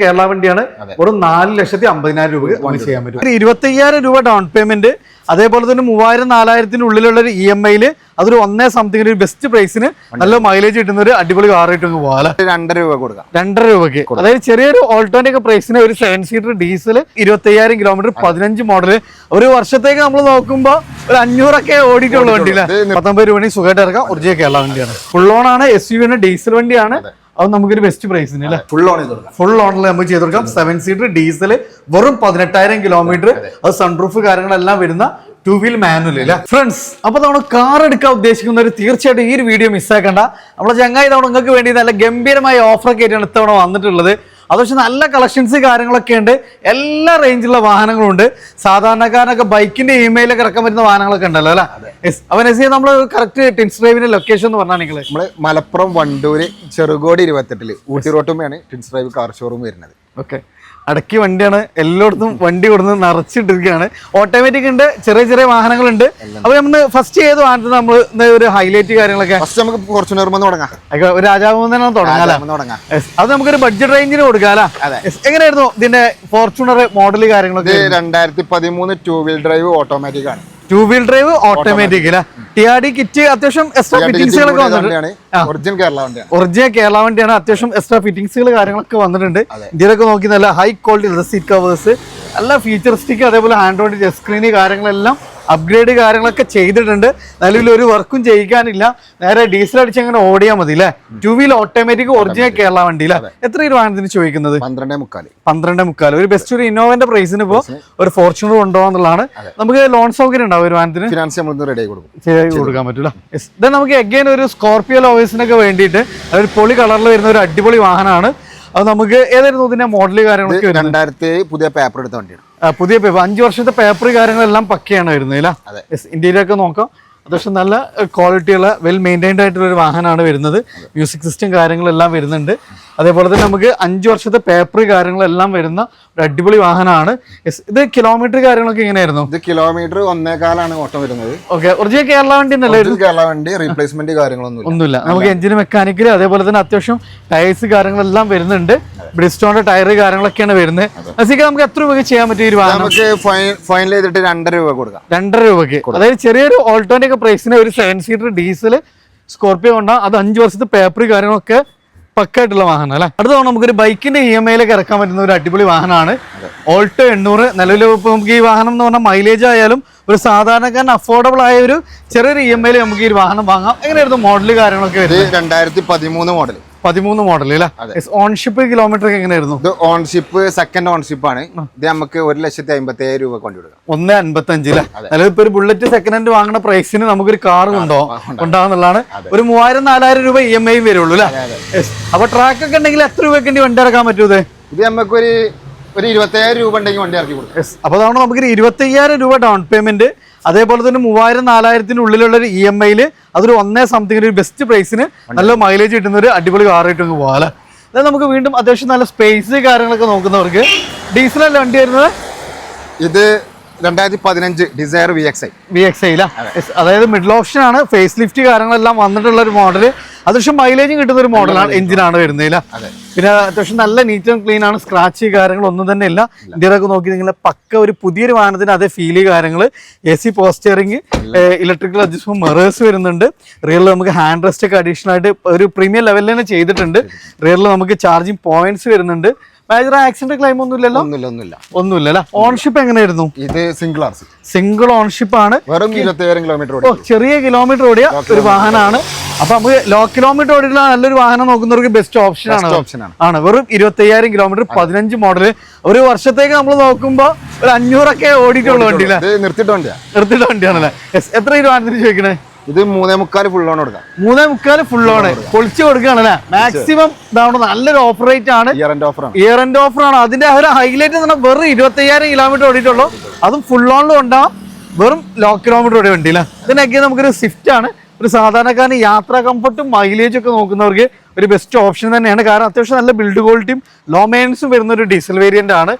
കേരള വണ്ടിയാണ്. ഒരു നാല് ലക്ഷത്തി അമ്പതിനായിരം രൂപ ചെയ്യാൻ പറ്റും. ഇരുപത്തി അയ്യായിരം രൂപ ഡൗൺ പേയ്മെന്റ് അതേപോലെ തന്നെ മൂവായിരം നാലായിരത്തിന്റെ ഉള്ളിലുള്ള ഒരു ഇ എം ഐയിൽ അതൊരു ഒന്നേ സംതിങ് ഒരു ബെസ്റ്റ് പ്രൈസിന് നല്ല മൈലേജ് കിട്ടുന്ന ഒരു അടിപൊളി കാർ ആയിട്ട് അങ്ങ് പോകാം രണ്ടര രൂപ കൊടുക്കാം. രണ്ടര രൂപയ്ക്ക്. അതായത് ചെറിയൊരു ഓൾട്ടോന്റെ ഒക്കെ പ്രൈസിന് ഒരു സെവൻ സീറ്റർ ഡീസൽ ഇരുപത്തയ്യായിരം കിലോമീറ്റർ പതിനഞ്ച് മോഡൽ ഒരു വർഷത്തേക്ക് നമ്മൾ നോക്കുമ്പോൾ ഒരു അഞ്ഞൂറൊക്കെ ഓടിയിട്ടുള്ള വണ്ടിയില്ല പത്തൊമ്പത് രൂപ സുഖമായിട്ട് ഇറക്കാം ഒറിജിനൽ കേരള വണ്ടിയാണ്. ഫുൾ ഓൺ ആണ് എസ് യു ഡീസൽ വണ്ടിയാണ്. അത് നമുക്കൊരു ബെസ്റ്റ് പ്രൈസിന് അല്ലേ? ഫുൾ ഓൺ ഫുൾ ഓണിൽ നമുക്ക് ചെയ്ത് കൊടുക്കാം. സെവൻ സീറ്റർ ഡീസൽ വെറും പതിനെട്ടായിരം കിലോമീറ്റർ അത് സൺറൂഫ് കാര്യങ്ങളെല്ലാം വരുന്ന ടു വീൽ മാനുവൽ അല്ലെ? ഫ്രണ്ട്സ് അപ്പൊ നമ്മൾ കാർ എടുക്കാൻ ഉദ്ദേശിക്കുന്നവർ തീർച്ചയായിട്ടും ഈ ഒരു വീഡിയോ മിസ്സാക്കണ്ട നമ്മളെ ചങ്ങായി തവണ നിങ്ങൾക്ക് വേണ്ടി നല്ല ഗംഭീരമായ ഓഫറൊക്കെ ആയിട്ടാണ് ഇത്തവണ വന്നിട്ടുള്ളത്. അത് പക്ഷെ നല്ല കളക്ഷൻസ് കാര്യങ്ങളൊക്കെ ഉണ്ട്. എല്ലാ റേഞ്ചിലുള്ള വാഹനങ്ങളും ഉണ്ട് സാധാരണക്കാരനൊക്കെ ബൈക്കിന്റെ ഇമെയിലൊക്കെ ഇറക്കാൻ പറ്റുന്ന വാഹനങ്ങളൊക്കെ ഉണ്ടല്ലോ അല്ലേ? അപ്പൊ എസ് നമ്മൾ കറക്റ്റ് ടിൻസ് ഡ്രൈവിന്റെ ലൊക്കേഷൻ എന്ന് പറഞ്ഞാൽ നിങ്ങൾ നമ്മൾ മലപ്പുറം വണ്ടൂര് ചെറുകോടി ഇരുപത്തെട്ടിൽ ഊട്ടി റോട്ടുമ്മയാണ് ടിൻസ് ഡ്രൈവ് കാർ ഷോറൂം വരുന്നത്. ഓക്കെ അടക്കി വണ്ടിയാണ്. എല്ലായിടത്തും വണ്ടി കൊടുന്ന് നിറച്ചിട്ടിരിക്കുകയാണ്. ഓട്ടോമാറ്റിക് ഉണ്ട് ചെറിയ ചെറിയ വാഹനങ്ങളുണ്ട്. അപ്പൊ നമ്മൾ ഫസ്റ്റ് ചെയ്ത് വാഹനത്തിൽ നമ്മൾ ഒരു ഹൈലൈറ്റ് കാര്യങ്ങളൊക്കെ? ഫസ്റ്റ് നമുക്ക് ഫോർച്യൂണർ തുടങ്ങാം. ഒരു തുടങ്ങാം Yes. അത് നമുക്കൊരു ബഡ്ജറ്റ് റേഞ്ചിന് കൊടുക്കാം. എങ്ങനെയായിരുന്നു ഇതിന്റെ ഫോർച്യൂണർ മോഡൽ കാര്യങ്ങളൊക്കെ? രണ്ടായിരത്തി പതിമൂന്ന് ടൂ വീൽ ഡ്രൈവ് ഓട്ടോമാറ്റിക് ആണ്. ടൂ വീൽ ഡ്രൈവ് ഓട്ടോമാറ്റിക് അല്ലെ ടി ആർ ഡി കിറ്റ് അത്യാവശ്യം എക്സ്ട്രാ ഫിറ്റിംഗ്സുകളൊക്കെ വന്നിട്ടുണ്ട്. ഒറിജിനൽ കേരള വണ്ടിയാണ്. അത്യാവശ്യം എക്സ്ട്രാ ഫിറ്റിംഗ്സുകൾ കാര്യങ്ങളൊക്കെ വന്നിട്ടുണ്ട്. ഇന്ത്യയിലൊക്കെ നോക്കി നല്ല ഹൈ ക്വാളിറ്റി സീറ്റ് കവേഴ്സ് നല്ല ഫീച്ചറിസ്റ്റിക് അതേപോലെ ആൻഡ്രോയിഡ് ടച്ച് സ്ക്രീന് കാര്യങ്ങളെല്ലാം അപ്ഗ്രേഡ് കാര്യങ്ങളൊക്കെ ചെയ്തിട്ടുണ്ട്. നിലവിൽ ഒരു വർക്കും ചെയ്യിക്കാനില്ല. നേരെ ഡീസൽ അടിച്ച് അങ്ങനെ ഓടിയാൽ മതി അല്ലേ two wheel automatic original Kerala വണ്ടി അല്ലേ എത്ര രൂപ ഇതിന് ചോദിക്കുന്നത്? പന്ത്രണ്ടേ മുക്കാൽ. പന്ത്രണ്ട് മുക്കാൽ ഒരു ബെസ്റ്റ് ഒരു ഇന്നോവന്റെ പ്രൈസിന് ഇപ്പോ ഒരു ഫോർച്യൂണർ കൊണ്ടുപോകാന്നുള്ളതാണ് നമുക്ക് ലോൺ സൗകര്യം ഉണ്ടാവും ഒരു വാഹനത്തിന് ഫിനാൻസ് നമ്മൾ റെഡി കൊടുക്കും. കൊടുക്കാൻ പറ്റില്ല നമുക്ക് എഗൈൻ ഒരു സ്കോർപിയോ ലോവേഴ്സിനൊക്കെ വേണ്ടിയിട്ട് അതൊരു പൊളി കളറിൽ വരുന്ന ഒരു അടിപൊളി വാഹനമാണ്. അത് നമുക്ക് ഏതായിരുന്നു ഇതിന്റെ മോഡൽ കാര്യങ്ങളൊക്കെ രണ്ടായിരത്തി പുതിയ പേപ്പർ എടുത്ത വണ്ടിയാണ്. പുതിയ പേപ്പർ അഞ്ച് വർഷത്തെ പേപ്പർ കാര്യങ്ങളെല്ലാം പക്കയാണ് വരുന്നത് അല്ലേ? ഇന്ത്യയിലൊക്കെ നോക്കാം. അത്യാവശ്യം നല്ല ക്വാളിറ്റിയുള്ള വെൽ മെയിന്റൈൻഡ് ആയിട്ടുള്ള ഒരു വാഹനമാണ് വരുന്നത്. മ്യൂസിക് സിസ്റ്റം കാര്യങ്ങളെല്ലാം വരുന്നുണ്ട്. അതേപോലെ തന്നെ നമുക്ക് അഞ്ച് വർഷത്തെ പേപ്പർ കാര്യങ്ങളെല്ലാം വരുന്ന ഒരു അടിപൊളി വാഹനമാണ്. ഇത് കിലോമീറ്റർ കാര്യങ്ങളൊക്കെ എങ്ങനെയായിരുന്നു? ഇത് കിലോമീറ്റർ ഒന്നേകാലാണ് ഓട്ടം വരുന്നത്. ഓക്കെ ഒറിജിനൽ കേരള വണ്ടി കേരള വണ്ടി റീപ്ലേസ്മെന്റ് കാര്യങ്ങളൊന്നും ഒന്നുമില്ല. നമുക്ക് എഞ്ചിൻ മെക്കാനിക്കൽ അതേപോലെ തന്നെ അത്യാവശ്യം ടയേഴ്സ് കാര്യങ്ങളെല്ലാം വരുന്നുണ്ട്. ബ്രിസ്റ്റോണിന്റെ ടയർ കാര്യങ്ങളൊക്കെയാണ് വരുന്നത്. അസിക്ക് നമുക്ക് എത്ര രൂപ ചെയ്യാൻ പറ്റും ഈ വാഹനം? നമുക്ക് ഫൈനൽ ചെയ്തിട്ട് രണ്ടര രൂപ കൊടുക്കാം. രണ്ടര രൂപയ്ക്ക്. അതായത് ചെറിയൊരു ഓൾട്ടോന്റെ ഒക്കെ പ്രൈസിന് ഒരു സെവൻ സീറ്റർ ഡീസൽ സ്കോർപ്പിയോ കൊണ്ടാ. അത് അഞ്ച് വർഷത്തെ പേപ്പർ കാര്യങ്ങളൊക്കെ പക്കായിട്ടുള്ള വാഹനം അല്ലേ? അടുത്ത തവണ നമുക്കൊരു ബൈക്കിന്റെ ഇ എം ഐയിലേക്ക് ഇറക്കാൻ പറ്റുന്ന ഒരു അടിപൊളി വാഹനമാണ്. ഓൾട്ടോ എണ്ണൂറ്. നിലവിൽ നമുക്ക് ഈ വാഹനം എന്ന് പറഞ്ഞാൽ മൈലേജ് ആയാലും ഒരു സാധാരണക്കാരൻ അഫോർഡബിൾ ആയ ഒരു ചെറിയൊരു ഇ എം ഐയിൽ നമുക്ക് ഈ വാഹനം വാങ്ങാം. എങ്ങനെയായിരുന്നു മോഡൽ കാര്യങ്ങളൊക്കെ രണ്ടായിരത്തി പതിമൂന്ന് മോഡൽ പതിമൂന്ന് മോഡൽ അല്ലേ ഓൺഷിപ്പ് കിലോമീറ്റർ എങ്ങനെയായിരുന്നു? ഇത് ഓൺഷിപ്പ് സെക്കൻഡ് ഓൺഷിപ്പ് ആണ്. ഇത് നമുക്ക് ഒരു ലക്ഷത്തി അമ്പത്തി ഏഴ് രൂപ കൊണ്ടുവിടുക ഒന്ന് അൻപത്തഞ്ചിൽ അതായത് ഇപ്പൊ ഒരു ബുള്ളറ്റ് സെക്കൻഡ് ഹാൻഡ് വാങ്ങുന്ന പ്രൈസിന് നമുക്കൊരു കാർ ഉണ്ടോ? ഉണ്ടാവുന്നതാണ് ഒരു മൂവായിരം നാലായിരം രൂപ ഇ എം ഐ വരുള്ളൂ അല്ലേ അപ്പൊ ട്രാക്ക് ഒക്കെ ഉണ്ടെങ്കിൽ എത്ര രൂപയ്ക്ക് ഇനി വണ്ടി ഇറക്കാൻ പറ്റൂ ഇത്? ഇത് നമുക്ക് ഒരു ഒരു ഇരുപത്തയ്യായിരം രൂപ ഉണ്ടെങ്കിൽ വണ്ടി ഇറക്കി കൊടുക്കും. അപ്പൊ അതാണ് നമുക്ക് ഇരുപത്തി അയ്യായിരം രൂപ ഡൗൺ പേയ്മെന്റ് അതേപോലെ തന്നെ മൂവായിരം നാലായിരത്തിന് ഉള്ളിലുള്ള ഒരു ഇ എം ഐയിൽ അതൊരു ഒന്നേ സംതിങ്ങിന് ഒരു ബെസ്റ്റ് പ്രൈസിന് നല്ല മൈലേജ് കിട്ടുന്ന ഒരു അടിപൊളി കാർ ആയിട്ട് അങ്ങ് പോകാം അല്ലേ? അതായത് നമുക്ക് വീണ്ടും അത്യാവശ്യം നല്ല സ്പേസ് കാര്യങ്ങളൊക്കെ നോക്കുന്നവർക്ക്. ഡീസലല്ല വണ്ടി വരുന്നത്? ഇത് രണ്ടായിരത്തി പതിനഞ്ച് Dzire V X I V X ഐല അതായത് മിഡിൽ ഓപ്ഷൻ ആണ്. ഫേസ് ലിഫ്റ്റ് കാര്യങ്ങളെല്ലാം വന്നിട്ടുള്ള ഒരു മോഡൽ അത്യാവശ്യം മൈലേജും കിട്ടുന്ന ഒരു മോഡലാണ് എഞ്ചിനാണ് വരുന്നതില്ല പിന്നെ അത്യാവശ്യം നല്ല നീറ്റ് ആൻഡ് ക്ലീൻ ആണ്. സ്ക്രാച്ച് കാര്യങ്ങളൊന്നും തന്നെ ഇല്ല. ഇന്ത്യയിലൊക്കെ നോക്കി നിങ്ങൾ പക്ക ഒരു പുതിയൊരു വാഹനത്തിന് അതേ ഫീൽ കാര്യങ്ങൾ A C power steering electrical adjustment mirrors വരുന്നുണ്ട്. റിയറിൽ നമുക്ക് ഹാൻഡ് റെസ്റ്റ് ഒക്കെ അഡീഷണൽ ആയിട്ട് ഒരു പ്രീമിയം ലെവലിൽ തന്നെ ചെയ്തിട്ടുണ്ട്. റിയറിൽ നമുക്ക് ചാർജിങ് പോയിന്റ്സ് വരുന്നുണ്ട്. മേജർ ആക്സിഡന്റ് ക്ലെയിം ഒന്നും ഇല്ലല്ലോ? ഒന്നുമില്ല ഒന്നുമില്ല. ഒന്നുമില്ല ഓൺഷിപ്പ് എങ്ങനെയായിരുന്നു? ഇത് single R C single ownership ആണ്. വെറും ഇരുപത്തയ്യായിരം കിലോമീറ്റർ ഓ ചെറിയ കിലോമീറ്റർ ഓടിയ ഒരു വാഹനമാണ്. അപ്പൊ നമുക്ക് ലോ കിലോമീറ്റർ ഓടിയുള്ള നല്ലൊരു വാഹനം നോക്കുന്നവർക്ക് ബെസ്റ്റ് ഓപ്ഷൻ ആണ്. ഓപ്ഷൻ ആണ്. വെറും ഇരുപത്തി അയ്യായിരം കിലോമീറ്റർ പതിനഞ്ച് മോഡൽ ഒരു വർഷത്തേക്ക് നമ്മൾ നോക്കുമ്പോ ഒരു അഞ്ഞൂറൊക്കെ ഓടിയിട്ടുള്ള വണ്ടിയില്ല? നിർത്തിയിട്ട് വണ്ടിയാ. നിർത്തിയുള്ള വണ്ടിയാണല്ലേ. എത്ര വാഹനത്തിന് ചോദിക്കണേ? ഇത് മൂന്നേ മുക്കാൽ ഫുൾ ഓൺ കൊടുക്കാം. മൂന്നേ മുക്കാൽ ഫുൾ ഓൺ പൊളിച്ചു കൊടുക്കുകയാണല്ലേ മാക്സിമം ഇതാണ് നല്ലൊരു ഓഫർ റേറ്റ് ആണ്. Year end offer year end offer ആണ്. അതിന്റെ ഒരു ഹൈലൈറ്റ് എന്ന് പറഞ്ഞാൽ വെറും ഇരുപത്തി അയ്യായിരം കിലോമീറ്റർ ഓടിയിട്ടുള്ളൂ. അതും ഫുൾ ഓണിൽ ഉണ്ടാവും. വെറും ലോ കിലോമീറ്റർ ഓടി വണ്ടി അല്ലേ? ഇതിനൊക്കെ നമുക്കൊരു സ്വിഫ്റ്റ് ആണ്. ഒരു സാധാരണക്കാരന് യാത്രാ കംഫർട്ടും മൈലേജും ഒക്കെ നോക്കുന്നവർക്ക് ഒരു ബെസ്റ്റ് ഓപ്ഷൻ തന്നെയാണ്. കാരണം അത്യാവശ്യം നല്ല ബിൽഡ് ക്വാളിറ്റിയും ലോ മെയിൻസും വരുന്ന ഒരു ഡീസൽ വേരിയന്റ് ആണ്.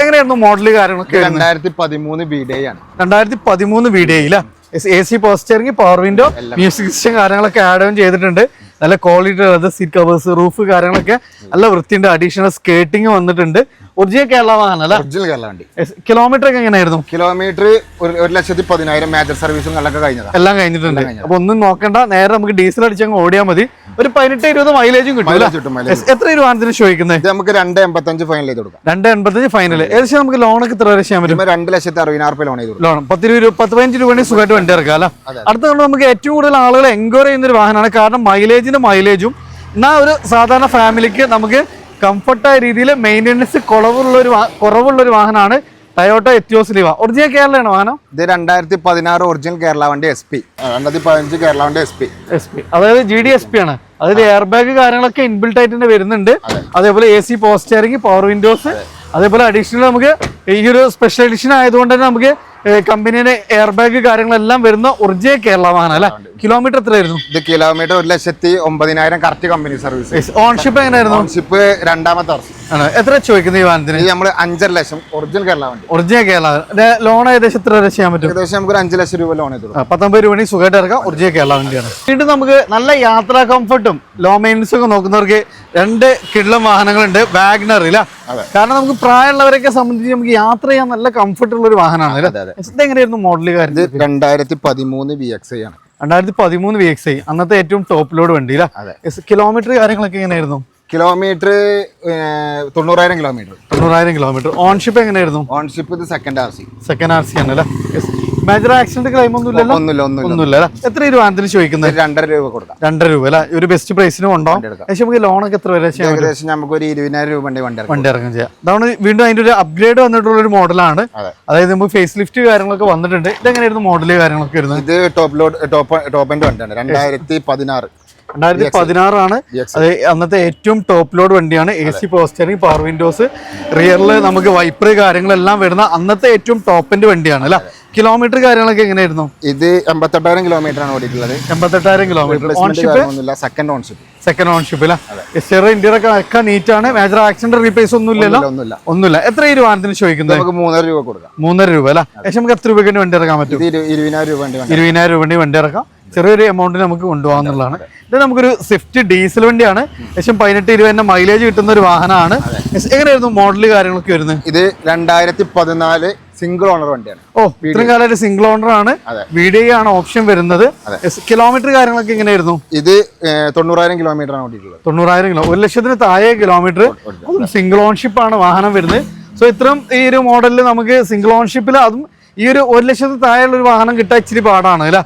എങ്ങനെയായിരുന്നു മോഡൽ കാര്യങ്ങളൊക്കെ രണ്ടായിരത്തി പതിമൂന്ന് ബി ഡേ ആണ്. രണ്ടായിരത്തി പതിമൂന്ന് വീഡിയോയില A C power steering power window music system കാര്യങ്ങളൊക്കെ ആഡ് ഓൺ ചെയ്തിട്ടുണ്ട്. നല്ല ക്വാളിറ്റി ഉള്ളത് സീറ്റ് കവേഴ്സ് റൂഫ് കാര്യങ്ങളൊക്കെ നല്ല വൃത്തിയുണ്ട്. അഡീഷണൽ സ്കേട്ടിങ് വന്നിട്ടുണ്ട്. ഒറിജിനൽ കേരള വാഹനം അല്ലേ ഒറിജിനൽ കേരള വണ്ടി. കിലോമീറ്റർ ഒക്കെ എങ്ങനെയായിരുന്നു? കിലോമീറ്റർ ഒരു ഒരു ലക്ഷത്തി പതിനായിരം മേജർ സർവീസും എല്ലാം കഴിഞ്ഞതാണ് എല്ലാം കഴിഞ്ഞിട്ടുണ്ട് അപ്പൊ ഒന്നും നോക്കണ്ട നേരെ നമുക്ക് ഡീസൽ അടിച്ച് അടിച്ചങ്ങ് ഓടിയാൽ മതി. ഒരു പതിനെട്ട് ഇരുപത് മൈലേജും കിട്ടും എത്ര രൂപത്തിന് ചോദിക്കുന്നത്? നമുക്ക് രണ്ട് എൺപത്തഞ്ച് ഫൈനൽ ചെയ്ത് കൊടുക്കാം. രണ്ട് എൺപത്തഞ്ച് ഫൈനൽ ഏകദേശം നമുക്ക് ലോണൊക്കെ എത്ര വരെ ചെയ്യാൻ പറ്റും. രണ്ട് ലക്ഷത്തി അറുപതിനായിരം രൂപ ലോൺ ചെയ്തു ലോൺ പത്ത് രൂപ പത്ത് പതിനഞ്ച് രൂപ സുഖമായിട്ട് വണ്ടി ഇറക്കാം അല്ല? അടുത്ത നമുക്ക് ഏറ്റവും കൂടുതൽ ആളുകൾ എൻക്വയറി ചെയ്യുന്ന ഒരു വാഹനമാണ്. കാരണം മൈലേജിന് മൈലേജും എന്നാൽ ഒരു സാധാരണ ഫാമിലിക്ക് നമുക്ക് കംഫർട്ടായ രീതിയിൽ മെയിന്റെനൻസ് കുറവുള്ള ഒരു കുറവുള്ള ഒരു വാഹനമാണ് ടയോട്ട എത്തിയോസ് ലിവ ഒറിജിനൽ കേരളയാണ് വാഹനം? ഇത് രണ്ടായിരത്തി പതിനാറ് ഒറിജിനൽ കേരള വണ്ടി എസ് പി രണ്ടായിരത്തി പതിനഞ്ച് കേരള വണ്ടി എസ് പി എസ് പി അതായത് ജി ഡി എസ് പി ആണ്. അതായത് എയർ ബാഗ് കാര്യങ്ങളൊക്കെ ഇൻബിൽട്ട് ആയിട്ട് തന്നെ വരുന്നുണ്ട് അതേപോലെ A C power steering power windows അതേപോലെ അഡീഷണൽ നമുക്ക് ഈ ഒരു സ്പെഷ്യൽ എഡിഷൻ ആയതുകൊണ്ട് തന്നെ നമുക്ക് കമ്പനിയുടെ എയർ ബാഗ് കാര്യങ്ങളെല്ലാം വരുന്ന ഒറിജിനൽ കേരള വാഹനം അല്ലെ? കിലോമീറ്റർ എത്രയായിരുന്നു? ഇത് കിലോമീറ്റർ ഒരു ലക്ഷത്തി ഒമ്പതിനായിരം കറക്റ്റ് കമ്പനി സർവീസ് ഓൺഷിപ്പ് എങ്ങനെയായിരുന്നു? ഓൺഷിപ്പ് രണ്ടാമത്തെ വർഷം. ആണ്. എത്ര ചോദിക്കുന്നത് ഈ വാഹനത്തിന്? നമ്മൾ അഞ്ചര ലക്ഷം ഒറിജിനൽ കേരള വണ്ടി. ഒറിജിനൽ കേരള. ലോൺ ഏകദേശം എത്ര വരെ ചെയ്യാൻ പറ്റും? ഏകദേശം നമുക്ക് ഒരു അഞ്ച് ലക്ഷം രൂപ ലോൺ ചെയ്ത്. പത്തൊമ്പത് രൂപ സുഖമായിട്ട് ഇറക്കാം. ഒറിജിനൽ കേരള വണ്ടിയാണ്. വീണ്ടും നമുക്ക് നല്ല യാത്രാ കംഫർട്ടും ലോ മെയിൻസ് ഒക്കെ നോക്കുന്നവർക്ക് രണ്ട് കിള്ളം വാഹനങ്ങളുണ്ട് വാഗ്നർ ഇല്ല? കാരണം നമുക്ക് പ്രായമുള്ളവരെയൊക്കെ സംബന്ധിച്ച് നമുക്ക് യാത്ര ചെയ്യാൻ നല്ല കംഫർട്ടുള്ള ഒരു വാഹനമാണ്. അതെ, അതെ. ഇത് എങ്ങനെയായിരുന്നു മോഡൽ കാര്യം? രണ്ടായിരത്തി പതിമൂന്ന് വി എക്സ് ഐ ആണ്. രണ്ടായിരത്തി പതിമൂന്ന് വി എക്സ് ഐ അന്നത്തെ ഏറ്റവും ടോപ്പ് ലോഡ് വണ്ടി കിലോമീറ്റർ കാര്യങ്ങളൊക്കെ എങ്ങനെയായിരുന്നു? കിലോമീറ്റർ തൊണ്ണൂറായിരം കിലോമീറ്റർ തൊണ്ണൂറായിരം കിലോമീറ്റർ ഓൺഷിപ്പ് എങ്ങനെയായിരുന്നു? ഓൺഷിപ്പ് ഇത് second R C second R C ആണല്ലേ? മേജർ ആക്സിഡന്റ് ക്ലെയിം ഒന്നും ഇല്ലല്ലോ ഒന്നുമില്ല ഒന്നുമില്ല. എത്ര രൂപ വാഹനത്തിന് ചോദിക്കുന്നത്? രണ്ടര രൂപ കൊടുക്കാം. രണ്ടര രൂപ അല്ലെ? ഒരു ബെസ്റ്റ് പ്രൈസിനും ഉണ്ടോ. പക്ഷെ നമുക്ക് ലോണൊക്കെ എത്ര വരെ? ഏകദേശം നമുക്ക് ഒരു ഇരുപതിനായിരം രൂപ വണ്ടി വണ്ടി ഇറങ്ങും ചെയ്യാം. അതാണ് വീണ്ടും അതിന്റെ ഒരു അപ്ഗ്രേഡ് വന്നിട്ടുള്ള ഒരു മോഡലാണ് അതായത് നമുക്ക് ഫേസ് ലിഫ്റ്റ് കാര്യങ്ങളൊക്കെ വന്നിട്ടുണ്ട്. ഇതെങ്ങനെയായിരുന്നു മോഡൽ കാര്യങ്ങളൊക്കെ വരുന്നത്? ഇത് ടോപ്പ് ലോഡ് ടോപ്പ് ടോപ്പ് വണ്ടിയാണ്. രണ്ടായിരത്തി പതിനാറ്. രണ്ടായിരത്തി പതിനാറാണ്. അത് അന്നത്തെ ഏറ്റവും ടോപ്പ് ലോഡ് വണ്ടിയാണ് A C power steering power windows റിയറിൽ നമുക്ക് വൈപ്പർ കാര്യങ്ങളെല്ലാം വരുന്ന അന്നത്തെ ഏറ്റവും ടോപ്പിന്റെ വണ്ടിയാണ് അല്ല? കിലോമീറ്റർ കാര്യങ്ങളൊക്കെ എങ്ങനെയായിരുന്നു? ഇത് എൺപത്തെട്ടായിരം കിലോമീറ്റർ ആണ് ഓടിയിട്ടുള്ളത്. എൺപത്തെട്ടായിരം kilometre ownership second ownership second ownership അല്ല? എസ്റ്റേർ ഇന്ത്യയുടെ ഒക്കെ നീറ്റ് ആണ്. മേജർ ആക്സിഡന്റ് റീപ്ലേസ് ഒന്നും ഇല്ലല്ലോ ഒന്നുമില്ല. ഒന്നുമില്ല. എത്ര ഈ വാഹനത്തിന് ചോദിക്കുന്നത്? നമുക്ക് മൂന്നര രൂപ കൊടുക്കാം. മൂന്നര രൂപ അല്ല? ഏകദേശം നമുക്ക് എത്ര രൂപയ്ക്ക് വണ്ടി ഇറക്കാൻ പറ്റും? ഇരുപതിനായിരം രൂപ ഇരുപതിനായിരം രൂപ വണ്ടി വണ്ടി ഇറക്കാം. ചെറിയൊരു എമൗണ്ടിന് നമുക്ക് കൊണ്ടുപോകാന്നുള്ളതാണ് ഇത് നമുക്കൊരു സ്വിഫ്റ്റ് ഡീസൽ വണ്ടിയാണ്. ഏകദേശം പതിനെട്ട് ഇരുപതിന്റെ മൈലേജ് കിട്ടുന്ന ഒരു വാഹനമാണ്. എങ്ങനെയായിരുന്നു മോഡൽ കാര്യങ്ങളൊക്കെ വരുന്നത്? ഇത് രണ്ടായിരത്തി പതിനാല് സിംഗിൾ ഓണർ വണ്ടിയാണ്. ഓ ഇത്രയും കാലമായിട്ട് സിംഗിൾ ഓണർ ആണ്. വീഡിയോ ആണ് ഓപ്ഷൻ വരുന്നത്. കിലോമീറ്റർ കാര്യങ്ങളൊക്കെ എങ്ങനെയായിരുന്നു? ഇത് തൊണ്ണൂറായിരം കിലോമീറ്റർ ആണ് ഓടിയിട്ടുള്ളത്. തൊണ്ണൂറായിരം കിലോ ഒരു ലക്ഷത്തിന് താഴെ കിലോമീറ്റർ സിംഗിൾ ഓൺഷിപ്പ് ആണ് വാഹനം വരുന്നത്. സോ ഇത്രയും ഈ ഒരു മോഡലിൽ നമുക്ക് സിംഗിൾ ഓൺഷിപ്പിൽ അതും ഈ ഒരു ഒരു ലക്ഷത്തിന് താഴെയുള്ള ഒരു വാഹനം കിട്ടാൻ ഇച്ചിരി പാടാണ് അല്ലേ?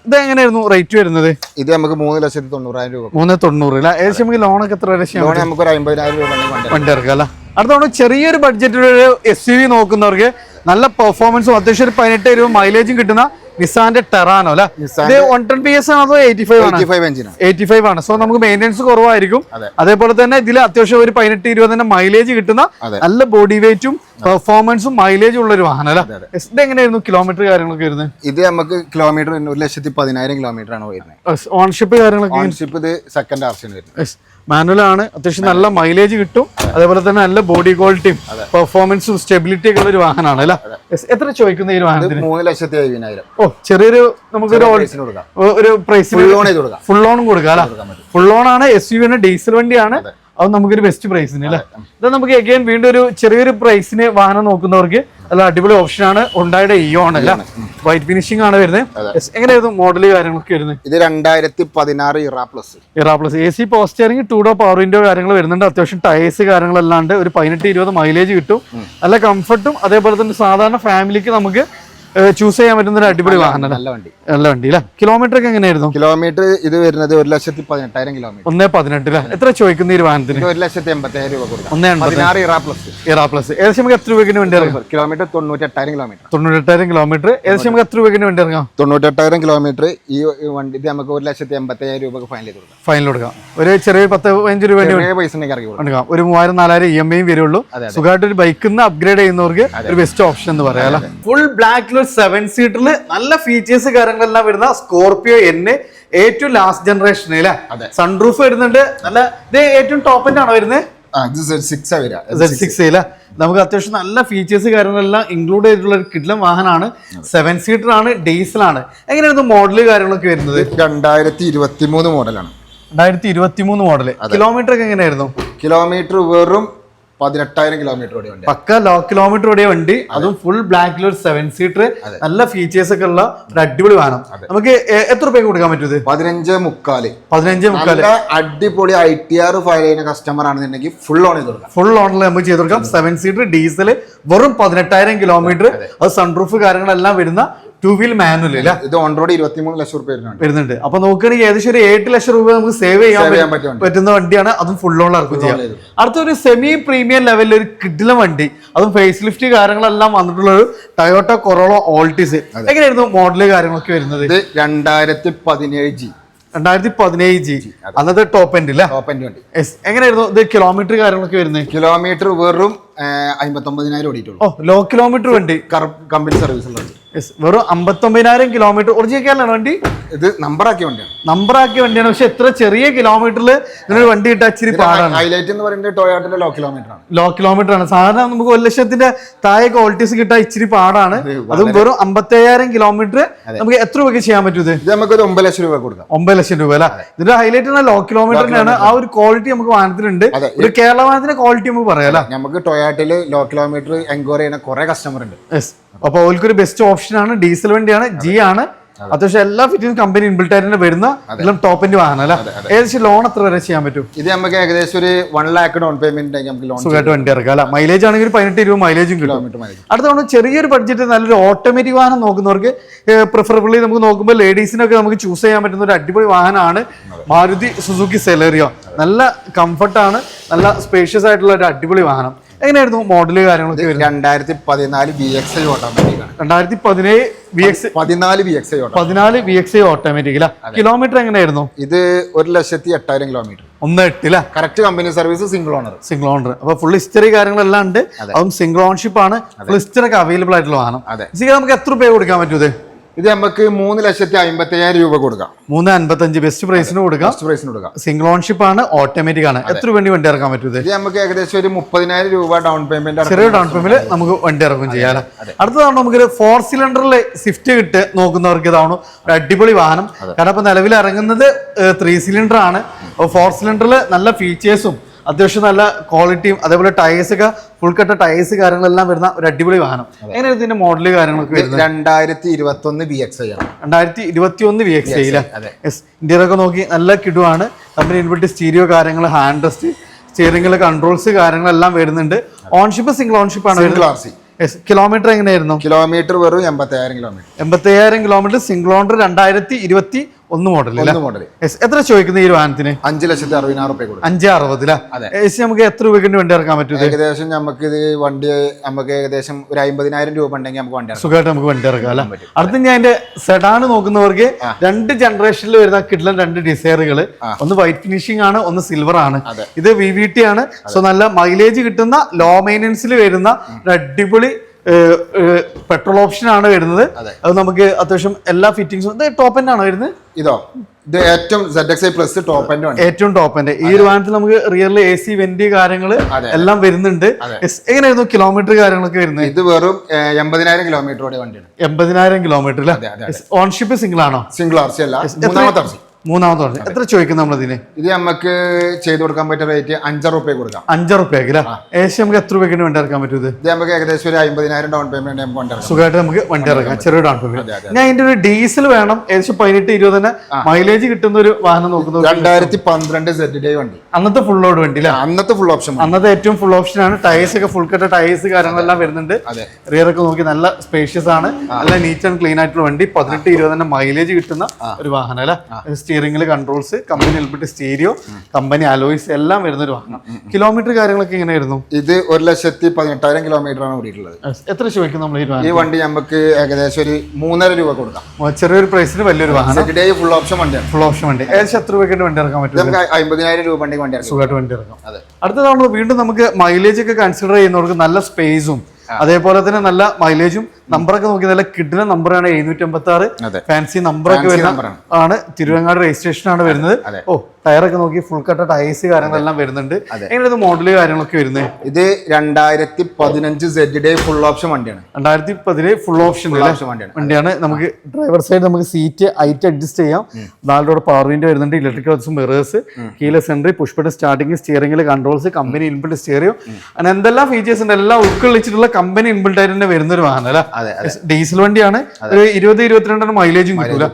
ഇത് എങ്ങനെയായിരുന്നു റേറ്റ് വരുന്നത്? ഇത് നമുക്ക് മൂന്ന് ലക്ഷത്തി തൊണ്ണൂറായിരം രൂപ. മൂന്ന് തൊണ്ണൂറ് അല്ല? ഏകദേശം നമുക്ക് ലോണൊക്കെ എത്ര ലക്ഷം ലോൺ നമുക്ക് ഒരു അമ്പതിനായിരം രൂപ വണ്ടി ഇറക്കാം അല്ല? അടുത്ത നമ്മൾ ചെറിയൊരു ബഡ്ജറ്റിൽ ഒരു എസ് യു വി നോക്കുന്നവർക്ക് നല്ല പെർഫോമൻസും അത്യാവശ്യം ഒരു പതിനെട്ട് രൂപ മൈലേജും കിട്ടുന്ന നിസാന്റെ ടെറാനോ അല്ലെ? വൺ ടെൻ പി എസ് ആണോ എയ്റ്റി ഫൈവ് ആണ്? എയ്റ്റി ഫൈവ് ആണ്. സോ നമുക്ക് മെയിന്റെനൻസ് കുറവായിരിക്കും. അതേപോലെ തന്നെ ഇതിൽ അത്യാവശ്യം ഒരു പതിനെട്ട് ഇരുപതിന്റെ മൈലേജ് കിട്ടുന്ന നല്ല ബോഡി വെയിറ്റും പെർഫോമൻസും മൈലേജും ഉള്ള ഒരു വാഹനം അല്ലേ? ഇത് എങ്ങനെയായിരുന്നു കിലോമീറ്റർ കാര്യങ്ങളൊക്കെ വരുന്നത്? ഇത് നമുക്ക് കിലോമീറ്റർ ഒരു ലക്ഷത്തി പതിനായിരം കിലോമീറ്റർ ആണ് വരുന്നത്. ഓൺഷിപ്പ് കാര്യങ്ങളൊക്കെ ഓൺഷിപ്പ് ഇത് സെക്കൻഡ് ആർസിന് വരുന്നത്. മാനുവൽ ആണ്. അത്യാവശ്യം നല്ല മൈലേജ് കിട്ടും. അതേപോലെ തന്നെ നല്ല ബോഡി ക്വാളിറ്റിയും പെർഫോമൻസും സ്റ്റെബിലിറ്റി ഒക്കെ ഉള്ള ഒരു വാഹനമാണ് അല്ലേ? എത്ര ചോദിക്കുന്ന ഈ വാഹനത്തിന്? മൂന്ന് ലക്ഷത്തി അയ്യായിരം. ഓ ചെറിയൊരു നമുക്കൊരു കൊടുക്കാം. ഒരു പ്രൈസ് ഫുൾ ലോൺ കൊടുക്കാം. ഫുൾ ലോണും കൊടുക്കാം അല്ല? ഫുൾ ലോൺ ആണ് എസ് യു ഡീസൽ വണ്ടിയാണ് അത് നമുക്കൊരു ബെസ്റ്റ് പ്രൈസിന് അല്ലേ? ഇത് നമുക്ക് അഗൈൻ വീണ്ടും ഒരു ചെറിയൊരു പ്രൈസിന് വാഹനം നോക്കുന്നവർക്ക് നല്ല അടിപൊളി ഓപ്ഷൻ ആണ് ഉണ്ടായുടെ ആണ് അല്ല? വൈറ്റ് ഫിനിഷിംഗ് ആണ് വരുന്നത്. എങ്ങനെയായിരുന്നു മോഡൽ കാര്യങ്ങളൊക്കെ വരുന്നത്? ഇത് രണ്ടായിരത്തി പതിനാറ് Era plus Era plus A C power steering two door power window കാര്യങ്ങൾ വരുന്നുണ്ട്. അത്യാവശ്യം ടയേഴ്സ് കാര്യങ്ങളല്ലാണ്ട് ഒരു പതിനെട്ട് ഇരുപത് മൈലേജ് കിട്ടും. നല്ല കംഫർട്ടും അതേപോലെ തന്നെ സാധാരണ ഫാമിലിക്ക് നമുക്ക് ചൂസ് ചെയ്യാൻ പറ്റുന്ന ഒരു അടിപൊളി വാഹനം. നല്ല വണ്ടി. നല്ല വണ്ടി അല്ലേ കിലോമീറ്റർ ഒക്കെ എങ്ങനെയായിരുന്നു? കിലോമീറ്റർ ഇത് വരുന്നത് ഒരു ലക്ഷത്തി പതിനെട്ടായിരം കിലോമീറ്റർ ഒന്നേ പതിനെട്ട് അല്ലേ എത്ര ചോദിക്കുന്ന ഈ ഒരു വാഹനത്തിന്? ഒരു ലക്ഷത്തി എൺപത്തായിരം രൂപ കൊടുക്കാം. ഒന്നേ എൺപത് പതിനാറ് ഇറ പ്ലസ് ഇറാ പ്ലസ് ഏകദേശം നമുക്ക് എത്ര രൂപയ്ക്ക് വേണ്ടി ഇറങ്ങും? കിലോമീറ്റർ തൊണ്ണൂറ്റെട്ടായിരം കിലോമീറ്റർ തൊണ്ണൂറ്റെട്ടായിരം കിലോമീറ്റർ ഏകദേശം നമുക്ക് എത്ര രൂപയ്ക്ക് വേണ്ടി ഇറങ്ങാം? തൊണ്ണൂറ്റെട്ടായിരം കിലോമീറ്റർ ഈ വണ്ടി ഇത് നമുക്ക് ഒരു ലക്ഷത്തി എൺപത്തയ്യായിരം രൂപ ഫൈനൽ ചെയ്ത് കൊടുക്കാം. ഫൈനൽ കൊടുക്കാം. ഒരു ചെറിയ പത്ത് പതിനഞ്ച് രൂപ പൈസ കൊടുക്കാം. എടുക്കാം ഒരു മൂവായിരം നാലായിരം ഇ എം ഐയും വരുള്ളൂ. സുഖമായിട്ട് ഒരു ബൈക്കിൽ നിന്ന് അപ്ഗ്രേഡ് ചെയ്യുന്നവർക്ക് ഒരു ബെസ്റ്റ് ഓപ്ഷൻ എന്ന് പറയാം ഫുൾ ബ്ലാക്കിൽ ഒരു സെവൻ സീറ്ററിൽ നല്ല ഫീച്ചേഴ്സ് കാര്യങ്ങളെല്ലാം വരുന്ന സ്കോർപിയോ എൻ ഏറ്റവും ലാസ്റ്റ് ജനറേഷൻ അല്ലേ. സൺറൂഫ് വരുന്നുണ്ട്. നല്ല ഇത് ഏറ്റവും ടോപ്പ് ആണോ വരുന്നത് നമുക്ക് അത്യാവശ്യം നല്ല ഫീച്ചേഴ്സ് കാര്യങ്ങളെല്ലാം ഇൻക്ലൂഡ് ചെയ്തിട്ടുള്ള ഒരു കിഡ്ലം വാഹനമാണ്. സെവൻ സീറ്റർ ആണ് ഡീസൽ ആണ്. എങ്ങനെയായിരുന്നു മോഡൽ കാര്യങ്ങളൊക്കെ വരുന്നത്? രണ്ടായിരത്തി ഇരുപത്തി മൂന്ന് മോഡലാണ് രണ്ടായിരത്തി ഇരുപത്തി മൂന്ന് മോഡൽ കിലോമീറ്റർ ഒക്കെ എങ്ങനെയായിരുന്നു? കിലോമീറ്റർ വെറും പതിനെട്ടായിരം കിലോമീറ്റർ ഓടിയ വണ്ടി പക്ക ലോ കിലോമീറ്റർ ഓടിയ വണ്ടി. അതും. ഫുൾ ബ്ലാക്കിൽ ഒരു സെവൻ സീറ്റർ നല്ല ഫീച്ചേഴ്സ് ഒക്കെ ഉള്ള ഒരു അടിപൊളി വേണം നമുക്ക് എത്ര രൂപയ്ക്ക് കൊടുക്കാൻ പറ്റും പതിനഞ്ച് മുക്കാൽ. പതിനഞ്ച് മുക്കാൽ. അടിപൊളി ഐ ടി ആർ ഫയൽ ചെയ്യുന്ന കസ്റ്റമർ ആണെന്നുണ്ടെങ്കിൽ ഫുൾ ഓൺ ചെയ്ത് കൊടുക്കാം. ഫുൾ ഓണിൽ നമുക്ക് ചെയ്ത് കൊടുക്കാം. സെവൻ സീറ്റർ ഡീസൽ വെറും പതിനെട്ടായിരം കിലോമീറ്റർ അത്. സൺറൂഫ് കാര്യങ്ങളെല്ലാം വരുന്ന ടു വീൽ മാനുവൽ അല്ല? ഇത് ഓൺ റോഡ് ഇരുപത്തിമൂന്ന് ലക്ഷം റുപ്യ വരുന്നുണ്ട്. വരുന്നുണ്ട്. അപ്പൊ നോക്കുകയാണെങ്കിൽ ഏകദേശം ഒരു എട്ട് ലക്ഷം രൂപ നമുക്ക് സേവ് ചെയ്യാൻ പറ്റും- പറ്റുന്ന വണ്ടിയാണ്. അതും ഫുൾ ഓൺ ഇറക്കും ചെയ്യാം. അടുത്ത ഒരു സെമി പ്രീമിയം ലെവലിൽ ഒരു കിഡില വണ്ടി. അതും ഫേസ് ലിഫ്റ്റ് കാര്യങ്ങളെല്ലാം വന്നിട്ടുള്ള ഒരു ടയോട്ട കൊറോളോ ഓൾട്ടിസ് എങ്ങനെയായിരുന്നു മോഡൽ കാര്യങ്ങളൊക്കെ വരുന്നത്? ഇത് രണ്ടായിരത്തി പതിനേഴ് ജി രണ്ടായിരത്തി പതിനേഴ് ജി അന്നത്തെ ടോപ്പ് എൻഡ് ടോപ്പ് എൻഡ് വണ്ടി. എങ്ങനെയായിരുന്നു ഇത് കിലോമീറ്റർ കാര്യങ്ങളൊക്കെ വരുന്നത്? കിലോമീറ്റർ വെറും അമ്പത്തൊമ്പതിനായിരം ഓടിയിട്ടുള്ളൂ. ഓ ലോ കിലോമീറ്റർ വണ്ടി. കമ്പനി സർവീസ് ഉള്ളത്. വെറും അമ്പത്തൊമ്പതിനായിരം കിലോമീറ്റർ ഒറിജിനൽ വണ്ടി? ഇത് നമ്പർ ആക്കിയ വണ്ടിയാണ്. നമ്പർ ആക്കിയ വണ്ടിയാണ്. പക്ഷെ എത്ര ചെറിയ കിലോമീറ്ററിൽ ഇങ്ങനൊരു വണ്ടി കിട്ടാൻ ഇച്ചിരി പാടാണ്. ഹൈലൈറ്റ് എന്ന് പറയുന്നത് ടൊയാട്ടിന്റെ ലോ കിലോമീറ്റർ ആണ്. ലോ കിലോമീറ്റർ ആണ്. സാധാരണ നമുക്ക് ഒരു ലക്ഷത്തിന്റെ താഴെ ക്വാളിറ്റീസ് കിട്ടാൻ ഇച്ചിരി പാടാണ്. അതും വെറും അമ്പത്തയ്യായിരം കിലോമീറ്റർ നമുക്ക് എത്ര രൂപയ്ക്ക് ചെയ്യാൻ പറ്റും ഇത്? നമുക്ക് ഒരു ഒമ്പത് ലക്ഷം രൂപ കൊടുക്കാം. ഒമ്പത് ലക്ഷം രൂപ അല്ല? ഇതിന്റെ ഹൈലൈറ്റ് ലോ കിലോമീറ്ററിനാണ് ആ ഒരു ക്വാളിറ്റി നമുക്ക് വാഹനത്തിനുണ്ട് ഒരു കേരള വാഹനത്തിന്റെ ക്വാളിറ്റി നമുക്ക് പറയാം നമുക്ക് ടൊയാട്ടിൽ ലോ കിലോമീറ്റർ എൻക്വയറി ചെയ്യുന്ന കുറെ കസ്റ്റമർ ഉണ്ട്. അപ്പൊ ഓൽക്കൊരു ബെസ്റ്റ് ഓപ്ഷൻ ആണ് ഡീസൽ വണ്ടിയാണ് ജി ആണ്. അത്യാവശ്യം എല്ലാ ഫിറ്റിംഗ് കമ്പനി ഇൻബിൽറ്റ് ആയിട്ട് വരുന്ന എല്ലാം ടോപ്പിന്റെ വാഹനം അല്ല ഏകദേശം ലോൺ എത്ര വരെ ചെയ്യാൻ പറ്റും? ഇത് നമുക്ക് ഏകദേശം ഒരു വൺ ലാക്ക് ഡൗൺ പേയ്മെന്റ് നമുക്ക് ലോൺ സുഖമായിട്ട് വണ്ടി ഇറക്കാം അല്ല? മൈലേജ് ആണെങ്കിൽ പതിനെട്ട് ഇരുപത് മൈലേജും കിട്ടും. അടുത്ത നമ്മൾ ചെറിയൊരു ബഡ്ജറ്റ് നല്ലൊരു ഓട്ടോമാറ്റിക് വാഹനം നോക്കുന്നവർക്ക് പ്രിഫറബിളി നമുക്ക് നോക്കുമ്പോൾ ലേഡീസിനൊക്കെ നമുക്ക് ചൂസ് ചെയ്യാൻ പറ്റുന്ന ഒരു അടിപൊളി വാഹനമാണ് മാരുതി സുസുക്കി സെലേറിയോ. നല്ല കംഫർട്ടാണ് നല്ല സ്പേഷ്യസ് ആയിട്ടുള്ള ഒരു അടിപൊളി വാഹനം. എങ്ങനെയായിരുന്നു മോഡൽ കാര്യങ്ങളൊക്കെ വരുന്നത്? രണ്ടായിരത്തി പതിനാല് ബി എക്സ് ഐ ഓട്ടോമാറ്റിക് രണ്ടായിരത്തി പതിനേഴ് ബി എക്സ് പതിനാല് ബി എക്സ് ഐ പതിനാല് ബി എക്സ് ഐ ഓട്ടോമാറ്റിക് അല്ല കിലോമീറ്റർ എങ്ങനെയായിരുന്നു? ഇത് ഒരു ലക്ഷത്തി എട്ടായിരം കിലോമീറ്റർ ഒന്ന് എട്ടില്ല correct company service single owner single owner അപ്പൊ ഫുൾ ഹിസ്റ്ററി കാര്യങ്ങളെല്ലാം ഉണ്ട്. അതും. സിംഗിൾ ഓൺഷിപ്പ് ആണ്. ഫുൾ ഹിസ്റ്ററി ഒക്കെ അവൈലബിൾ ആയിട്ടുള്ള വാഹനം. അതെ. നമുക്ക് എത്ര രൂപ കൊടുക്കാൻ പറ്റൂ ഇത്? ഇത് നമുക്ക് മൂന്ന് ലക്ഷത്തി അമ്പത്തി അയ്യായിരം രൂപ കൊടുക്കാം. മൂന്ന് അമ്പത്തഞ്ച് ബെസ്റ്റ് പ്രൈസിന് കൊടുക്കാം. ബെസ്റ്റ് പ്രൈസിന് കൊടുക്കാം. സിംഗിൾ ഓൺഷിപ്പ് ആണ് ഓട്ടോമാറ്റിക് ആണ്. എത്ര വേണ്ടി വണ്ടി ഇറക്കാൻ പറ്റും ഇത്? ഇത് നമുക്ക് ഏകദേശം ഒരു മുപ്പതിനായിരം രൂപ ഡൗൺ പേയ്മെന്റ് ചെറിയ ഡൗൺ പേയ്മെന്റ് നമുക്ക് വണ്ടി ഇറക്കും ചെയ്യാം അടുത്തതാണ് നമുക്ക് ഫോർ സിലിണ്ടറിലെ സ്വിഫ്റ്റ് കിട്ട് നോക്കുന്നവർക്ക് ഇതാണ് ഒരു അടിപൊളി വാഹനം. കാരണം ഇപ്പൊ നിലവിൽ ഇറങ്ങുന്നത് ത്രീ സിലിണ്ടർ ആണ്. ഫോർ സിലിണ്ടറിൽ നല്ല ഫീച്ചേഴ്സും അത്യാവശ്യം നല്ല ക്വാളിറ്റിയും അതേപോലെ ടയേഴ്സ് ഒക്കെ ഫുൾ കട്ട ടയേഴ്സ് കാര്യങ്ങളെല്ലാം വരുന്ന ഒരു അടിപൊളി വാഹനം. എങ്ങനെയാണ് ഇതിന്റെ മോഡൽ കാര്യങ്ങളൊക്കെ വരുന്നത്? രണ്ടായിരത്തി ഇരുപത്തി ഒന്ന് ബി എക്സ് ഐ ആണ് രണ്ടായിരത്തി ഇരുപത്തി ഒന്ന് വി എക്സ്. യെസ് ഇന്ത്യയിലൊക്കെ നോക്കി നല്ല കിടുവാണ്. കമ്പനി ഇൻബിൾട്ട് സ്റ്റീരിയോ കാര്യങ്ങൾ ഹാൻഡ് റെസ്റ്റ് സ്റ്റിയറിംഗിൽ കൺട്രോൾസ് കാര്യങ്ങളെല്ലാം വരുന്നുണ്ട്. ഓൺഷിപ്പ് സിംഗിൾ ഓൺഷിപ്പ് ആണ് single R C yes kilometre എങ്ങനെയായിരുന്നു? കിലോമീറ്റർ വെറും എൺപത്തയ്യായിരം കിലോമീറ്റർ എൺപത്തയ്യായിരം കിലോമീറ്റർ സിംഗിൾ ഓണർ രണ്ടായിരത്തി ഇരുപത്തി ഒന്ന് മോഡൽ ഒന്ന് മോഡൽ യെസ് എത്ര ചോദിക്കുന്നത് ഈ ഒരു വാഹനത്തിന്? അഞ്ച് ലക്ഷത്തി അറുപതിനായിരം റുപ്യ കൊടുക്കും. അഞ്ച് അറുപതിലാ. നമുക്ക് എത്ര രൂപയ്ക്ക് വണ്ടി ഇറക്കാൻ പറ്റും ഏകദേശം നമുക്ക് ഇത് വണ്ടി നമുക്ക് ഏകദേശം ഒരു അമ്പതിനായിരം രൂപ ഉണ്ടെങ്കിൽ നമുക്ക് വണ്ടി സുഖമായിട്ട് നമുക്ക് വണ്ടി ഇറക്കാം അല്ലെ? അടുത്ത് ഞാൻ എന്റെ സെഡാണ് നോക്കുന്നവർക്ക് രണ്ട് ജനറേഷനിൽ വരുന്ന കിട്ടുന്ന രണ്ട് ഡിസൈറുകൾ ഒന്ന് വൈറ്റ് ഫിനിഷിംഗ് ആണ് ഒന്ന് സിൽവർ ആണ്. ഇത് വി വി ടി ആണ്. സോ നല്ല മൈലേജ് കിട്ടുന്ന ലോ മെയിന്റനൻസിൽ വരുന്ന അടിപൊളി പെട്രോൾ ഓപ്ഷൻ ആണ് വരുന്നത്. അത്. നമുക്ക് അത്യാവശ്യം എല്ലാ ഫിറ്റിംഗ്സും ഇത് ടോപ്പ് എൻഡ് ആണോ വരുന്നത്? ഇതോ ഇത് ഏറ്റവും Z X I plus top end ഏറ്റവും ടോപ്പ് എൻഡ് ഈ ഒരു വാഹനത്തിൽ നമുക്ക് റിയറിൽ എ സി വെന്റി കാര്യങ്ങൾ എല്ലാം വരുന്നുണ്ട്. എങ്ങനെയായിരുന്നു കിലോമീറ്റർ കാര്യങ്ങളൊക്കെ വരുന്നത്? ഇത് വെറും എൺപതിനായിരം കിലോമീറ്റർ വണ്ടിയാണ്. എൺപതിനായിരം കിലോമീറ്റർ ഓൺഷിപ്പ് സിംഗിൾ ആണോ? സിംഗിൾ ആർ സി അല്ല മൂന്നാമത്തെ സി പറഞ്ഞു എത്ര ചോദിക്കും നമ്മൾ ഇതിന്? ഇത് നമുക്ക് ചെയ്തു കൊടുക്കാൻ പറ്റിയ റേറ്റ് അഞ്ചര റുപ്യ കൊടുക്കാം. അഞ്ചര റുപ്യക്ക് ഏകദേശം നമുക്ക് എത്ര രൂപയ്ക്ക് വണ്ടി ഇറക്കാൻ പറ്റും ഇത്? നമുക്ക് ഏകദേശം ഒരു അമ്പതിനായിരം ഡൗൺ പേയ്മെന്റ് നമുക്ക് വണ്ടി സുഖമായിട്ട് നമുക്ക് വണ്ടി ഇറക്കാം. ചെറിയ ഡൗൺ പേയ്മെന്റ് ഞാൻ ഇതിന്റെ ഒരു ഡീസൽ വേണം. ഏകദേശം പതിനെട്ട് ഇരുപത് തന്നെ മൈലേജ് കിട്ടുന്ന ഒരു വാഹനം നോക്കുന്നത് രണ്ടായിരത്തി പന്ത്രണ്ട് സെറ്റ് ഡേ വണ്ടി. അന്നത്തെ ഫുൾ ലോഡ് വണ്ടി അല്ലേ? അന്നത്തെ ഫുൾ ഓപ്ഷൻ അന്നത്തെ ഏറ്റവും ഫുൾ ഓപ്ഷൻ ആണ്. ടയേഴ്സ് ഒക്കെ ഫുൾ കട്ട ടയേഴ്സ് കാര്യങ്ങളെല്ലാം വരുന്നുണ്ട്. റിയർ ഒക്കെ നോക്കി നല്ല സ്പേഷ്യസ് ആണ്. നല്ല നീറ്റ് ആൻഡ് ക്ലീൻ ആയിട്ടുള്ള വണ്ടി. പതിനെട്ട് ഇരുപത് തന്നെ മൈലേജ് കിട്ടുന്ന ഒരു വാഹനം അല്ലെ? സ്റ്റിയറിംഗിൽ കൺട്രോൾസ് കമ്പനി ഉൾപ്പെട്ട് സ്റ്റീരിയോ കമ്പനി അലോയ്സ് എല്ലാം വരുന്ന ഒരു വാഹനം. കിലോമീറ്റർ കാര്യങ്ങളൊക്കെ എങ്ങനെയായിരുന്നു? ഇത് ഒരു ലക്ഷത്തി പതിനെട്ടായിരം കിലോമീറ്റർ ആണ് ഓടിയിട്ടുള്ളത്. എത്ര ചോദിക്കും നമ്മൾ ഈ വണ്ടി നമുക്ക് ഏകദേശം ഒരു മൂന്നര രൂപ കൊടുക്കാം. ചെറിയൊരു പ്രൈസിന് വലിയൊരു വാഹനം. ഫുൾ ഓപ്ഷൻ വണ്ടിയാണ്. ഫുൾ ഓപ്ഷൻ വണ്ടി. ഏകദേശം എത്ര രൂപയ്ക്ക് വണ്ടി ഇറക്കാൻ പറ്റും? നമുക്ക് അമ്പതിനായിരം രൂപ വണ്ടി വണ്ടി സുഖമായിട്ട് വണ്ടി ഇറക്കാം. അതെ. അടുത്ത തവണ വീണ്ടും നമുക്ക് മൈലേജ് ഒക്കെ കൺസിഡർ ചെയ്യുന്നവർക്ക് നല്ല സ്പേസും അതേപോലെ തന്നെ നല്ല മൈലേജും നമ്പറൊക്കെ നോക്കി നല്ല കിഡിലെ നമ്പറാണ് എഴുന്നൂറ്റി അമ്പത്തി ആറ് ഫാൻസി നമ്പറൊക്കെ ഒക്കെ വരുന്ന ആണ്. തിരുവങ്ങാട് രജിസ്ട്രേഷൻ ആണ് വരുന്നത്. ഓ ടയറൊക്കെ നോക്കി ഫുൾ കട്ട ടയേഴ്സ് കാര്യങ്ങളെല്ലാം വരുന്നുണ്ട്. എങ്ങനെയത് മോഡൽ കാര്യങ്ങളൊക്കെ വരുന്നത് ഇത് രണ്ടായിരത്തി പതിനഞ്ച് സെഡ് ഡേ ഫുൾ ഓപ്ഷൻ വണ്ടിയാണ് രണ്ടായിരത്തി പതിൽ ഫുൾ ഓപ്ഷൻ വണ്ടിയാണ്. നമുക്ക് ഡ്രൈവർ സൈഡ് നമുക്ക് സീറ്റ് ഹൈറ്റ് അഡ്ജസ്റ്റ് ചെയ്യാം. നാലോട് പവർ വിൻഡോ വരുന്നുണ്ട്. Electric mirrors keyless entry push button starting സ്റ്റിയറിംഗിൽ controls company inbuilt stereo അങ്ങനെ എന്തെല്ലാം ഫീച്ചേഴ്സ് ഉണ്ട് എല്ലാം ഉൾക്കൊള്ളിച്ചിട്ടുള്ള കമ്പനി ഇൻബിൾഡ് ആയിട്ട് തന്നെ വരുന്ന ഒരു വാഹനം അല്ല? ഡീസൽ വണ്ടിയാണ്. ഒരു ഇരുപത് ഇരുപത്തിരണ്ടാണ് മൈലേജും കിട്ടൂല.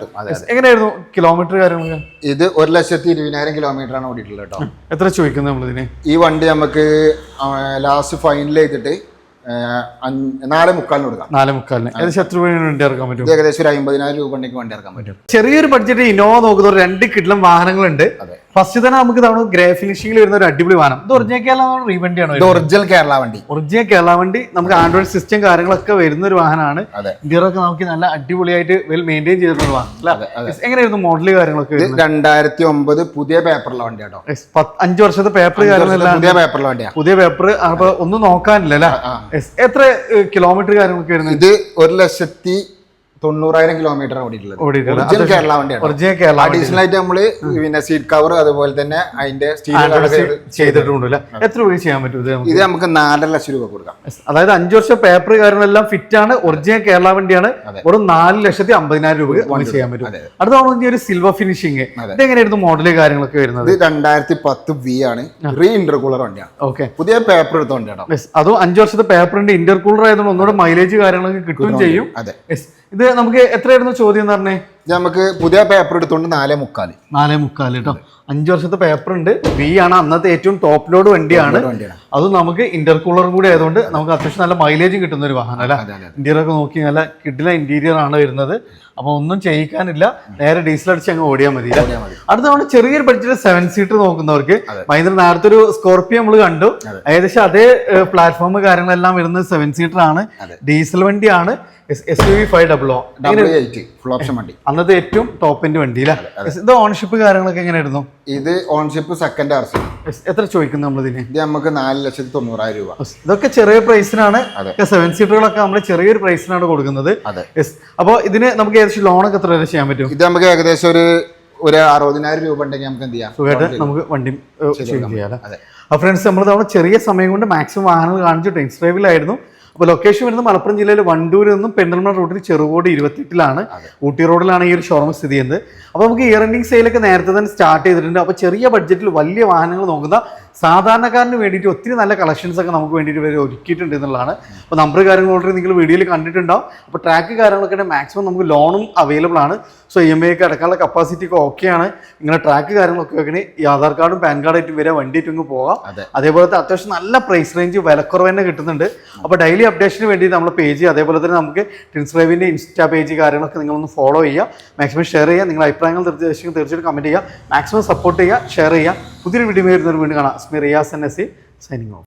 എങ്ങനെയായിരുന്നു കിലോമീറ്റർ കാര്യങ്ങൾ ഇത് ഒരു ലക്ഷത്തി ഇരുപതിനായിരം കിലോമീറ്റർ ആണ് ഓടിയിട്ടുള്ളത് കേട്ടോ. എത്ര ചോദിക്കുന്നത് നമ്മളിതിന്? ഈ വണ്ടി നമുക്ക് ലാസ്റ്റ് ഫൈനൽ ചെയ്തിട്ട് നാല് മുക്കാലിന് കൊടുക്കാം. നാല് മുക്കാലിന്. ഏകദേശം എത്ര വണ്ടി ഇറക്കാൻ പറ്റും? ഏകദേശം ഒരു അമ്പതിനായിരം രൂപ വണ്ടിക്ക് വണ്ടി ഇറക്കാൻ പറ്റും. ചെറിയൊരു ബഡ്ജറ്റ് ഇന്നോവ നോക്കുന്ന ഒരു രണ്ട് കിട്ടിലും വാഹനങ്ങളുണ്ട്. അതെ. ഫസ്റ്റ് തന്നെ നമുക്ക് തവണ ഗ്രേ ഫിനിഷിംഗിൽ വരുന്ന ഒരു അടിപൊളി വാഹനം. ഇത് ഒറിജിനൽ കേരള റീവണ്ടിയാണ് ഇത് ഒറിജിനൽ കേരള വണ്ടി. ഒറിജിനൽ കേരള വണ്ടി. നമുക്ക് ആൻഡ്രോയിഡ് സിസ്റ്റം കാര്യങ്ങളൊക്കെ വരുന്ന ഒരു വാഹനമാണ്. അതെ. നമുക്ക് നല്ല അടിപൊളിയായിട്ട് വെൽ മെയിന്റെയിൻ ചെയ്തിട്ടുള്ള വാഹനം എങ്ങനെയായിരുന്നു മോഡൽ കാര്യങ്ങളൊക്കെ രണ്ടായിരത്തി ഒമ്പത് പുതിയ പേപ്പറിലെ വണ്ടി കേട്ടോ അഞ്ചു വർഷത്തെ പേപ്പർ കാര്യങ്ങളെല്ലാം പുതിയ പേപ്പറിലെ വണ്ടിയാണ് പുതിയ പേപ്പർ അപ്പൊ ഒന്നും നോക്കാനില്ല എത്ര കിലോമീറ്റർ കാര്യങ്ങളൊക്കെ വരുന്നത്? ഇത് ഒരു ലക്ഷത്തി തൊണ്ണൂറായിരം കിലോമീറ്റർ ഓടിയിട്ടുള്ളത്. ഒറിജിനൽ കേരള വണ്ടിയാണ് ഒറിജിനൽ കേരള അഡീഷണൽ ആയിട്ട് നമ്മൾ പിന്നെ സീറ്റ് കവർ അതുപോലെ തന്നെ അതിന്റെ സ്റ്റീൽ ആൻഡ്രോയിഡ് ചെയ്തിട്ടുണ്ട്. അല്ലേ എത്ര രൂപ ചെയ്യാൻ പറ്റും ഇത് നമുക്ക്? നാലര ലക്ഷം രൂപ കൊടുക്കാം. അതായത് അഞ്ചു വർഷം പേപ്പർ കാര്യങ്ങളെല്ലാം ഫിറ്റ് ആണ് ഒറിജിനൽ കേരള വണ്ടിയാണ്. വെറും നാല് ലക്ഷത്തി അമ്പതിനായിരം രൂപ നമുക്ക് ചെയ്യാൻ പറ്റും. അടുത്ത ഒരു സിൽവർ ഫിനിഷിംഗ് ഇത് എങ്ങനെയായിരുന്നു മോഡൽ കാര്യങ്ങളൊക്കെ വരുന്നത്? ഇത് രണ്ടായിരത്തി പത്ത് വി ആണ്. റീ ഇന്റർകൂളർ വണ്ടിയാണ്. ഓക്കെ പുതിയ പേപ്പർ എടുത്ത വണ്ടിയാണ് അതും അഞ്ചു വർഷത്തെ പേപ്പറിന്റെ ഇന്റർകൂളർ ആയതുകൊണ്ട് ഒന്നുകൂടെ മൈലേജ് കാര്യങ്ങളൊക്കെ കിട്ടുകയും ചെയ്യും. അതെ. ഇത് നമുക്ക് എത്രയായിരുന്നു ചോദ്യം എന്ന് പറഞ്ഞേ? നമുക്ക് പുതിയ പേപ്പർ എടുത്തോണ്ട് നാലേ മുക്കാൽ. നാലേ മുക്കാൽ കേട്ടോ അഞ്ചു വർഷത്തെ പേപ്പർ ഉണ്ട്. വി ആണ് അന്നത്തെ ഏറ്റവും ടോപ്പ് ലോഡ് വണ്ടിയാണ്. അത് നമുക്ക് ഇന്റർകൂളർ കൂടി ആയതുകൊണ്ട് നമുക്ക് അത്യാവശ്യം നല്ല മൈലേജും കിട്ടുന്ന ഒരു വാഹനം അല്ല? ഇന്റീരിയർ ഒക്കെ നോക്കി നല്ല കിഡിലെ ഇന്റീരിയർ ആണ് വരുന്നത്. അപ്പൊ ഒന്നും ചെയ്യിക്കാനില്ല. നേരെ ഡീസൽ അടിച്ച് അങ്ങ് ഓടിയാൽ മതി. അടുത്ത നമ്മൾ ചെറിയൊരു ബഡ്ജറ്റ് സെവൻ സീറ്റർ നോക്കുന്നവർക്ക് ഭയങ്കര നേരത്തെ ഒരു സ്കോർപ്പിയോ നമ്മൾ കണ്ടു. ഏകദേശം അതേ പ്ലാറ്റ്ഫോം കാര്യങ്ങളെല്ലാം വരുന്നത് സെവൻ സീറ്റർ ആണ്. ഡീസൽ വണ്ടിയാണ്. S U V five double O double eight full option വണ്ടി. അന്നത്തെ ഏറ്റവും ടോപ്പിന്റെ വണ്ടി അല്ലേ? ഇത് ഓണർഷിപ്പ് കാര്യങ്ങളൊക്കെ എങ്ങനെയായിരുന്നു? ഇത് ഓൺഷിപ്പ് സെക്കൻഡ് ആർ സി എത്ര ചോദിക്കുന്നു നമ്മളിതിന്? ഇത് നമുക്ക് നാല് ലക്ഷത്തി തൊണ്ണൂറായിരം രൂപ. ഇതൊക്കെ ചെറിയ പ്രൈസിനാണ്. സെവൻ സീറ്ററുകളൊക്കെ നമ്മൾ ചെറിയൊരു പ്രൈസിനാണ് കൊടുക്കുന്നത്. അതെ. അപ്പോൾ ഇതിന് നമുക്ക് ഏകദേശം ലോണൊക്കെ എത്ര വരെ ചെയ്യാൻ പറ്റും? ഇത് നമുക്ക് ഏകദേശം ഒരു ഒരു അറുപതിനായിരം രൂപ ഉണ്ടെങ്കിൽ നമുക്ക് എന്ത് ചെയ്യാം? സുഖമായിട്ട് നമുക്ക് വണ്ടി ചെയ്യാം അതെ. അപ്പോൾ ഫ്രണ്ട്സ് നമ്മൾ തവണ ചെറിയ സമയം കൊണ്ട് മാക്സിമം വാഹനങ്ങൾ കാണിച്ചു ടെൻസ് ഡ്രൈവിലായിരുന്നു അപ്പോൾ ലൊക്കേഷൻ വരുന്നത് മലപ്പുറം ജില്ലയിൽ വണ്ടൂരിൽ നിന്നും പെരിന്തൽമണ്ണ റോഡിൽ ചെറുകോട് ഇരുപത്തെട്ടിലാണ്. ഊട്ടി റോഡിലാണ് ഈ ഒരു ഷോറൂം സ്ഥിതി ചെയ്യുന്നത്. അപ്പോൾ നമുക്ക് ഇയർ എൻഡിങ് സെയിലൊക്കെ നേരത്തെ തന്നെ സ്റ്റാർട്ട് ചെയ്തിട്ടുണ്ട്. അപ്പോൾ ചെറിയ ബഡ്ജറ്റിൽ വലിയ വാഹനങ്ങൾ നോക്കുന്ന സാധാരണക്കാരന് വേണ്ടിയിട്ട് ഒത്തിരി നല്ല കളക്ഷൻസ് ഒക്കെ നമുക്ക് വേണ്ടിയിട്ട് ഇവർ ഒരുക്കിയിട്ടുണ്ട് എന്നുള്ളതാണ്. അപ്പോൾ നമ്പർ കാര്യങ്ങൾ ഓൾറെഡി നിങ്ങൾ വീഡിയോയിൽ കണ്ടിട്ടുണ്ടാവും. അപ്പോൾ ട്രാക്ക് കാര്യങ്ങളൊക്കെ മാക്സിമം നമുക്ക് ലോണും അവൈലബിൾ ആണ്. സോ ഇ എം ഐ ഒക്കെ അടക്കാനുള്ള കപ്പാസിറ്റി ഒക്കെ ഓക്കെയാണ് നിങ്ങളുടെ ട്രാക്ക് കാര്യങ്ങളൊക്കെ വെക്കണേ ഈ ആധാർ കാർഡും പാൻ കാർഡായിട്ടും വരെ വണ്ടിയിട്ട് ഇങ്ങ് പോകാം. അതേപോലെ തന്നെ അത്യാവശ്യം നല്ല പ്രൈസ് റേഞ്ച് വിലക്കുറവ് തന്നെ കിട്ടുന്നുണ്ട്. അപ്പോൾ ഡെയിലി അപ്ഡേഷന് വേണ്ടി നമ്മുടെ പേജ് അതേപോലെ തന്നെ നമുക്ക് ടിൻസ്ക്രൈബിന്റെ ഇൻസ്റ്റാ പേജ് കാര്യങ്ങളൊക്കെ നിങ്ങളൊന്ന് ഫോളോ ചെയ്യുക. മാക്സിമം ഷെയർ ചെയ്യുക. നിങ്ങളുടെ അഭിപ്രായങ്ങൾ തീർച്ചയായും തീർച്ചയായിട്ടും കമന്റ് ചെയ്യുക. മാക്സിമം സപ്പോർട്ട് ചെയ്യുക ഷെയർ ചെയ്യുക. പുതിയൊരു വീഡിയോ വരുന്നവർ വീണ്ടും കാണാം. സ്മി Riyas N S C signing off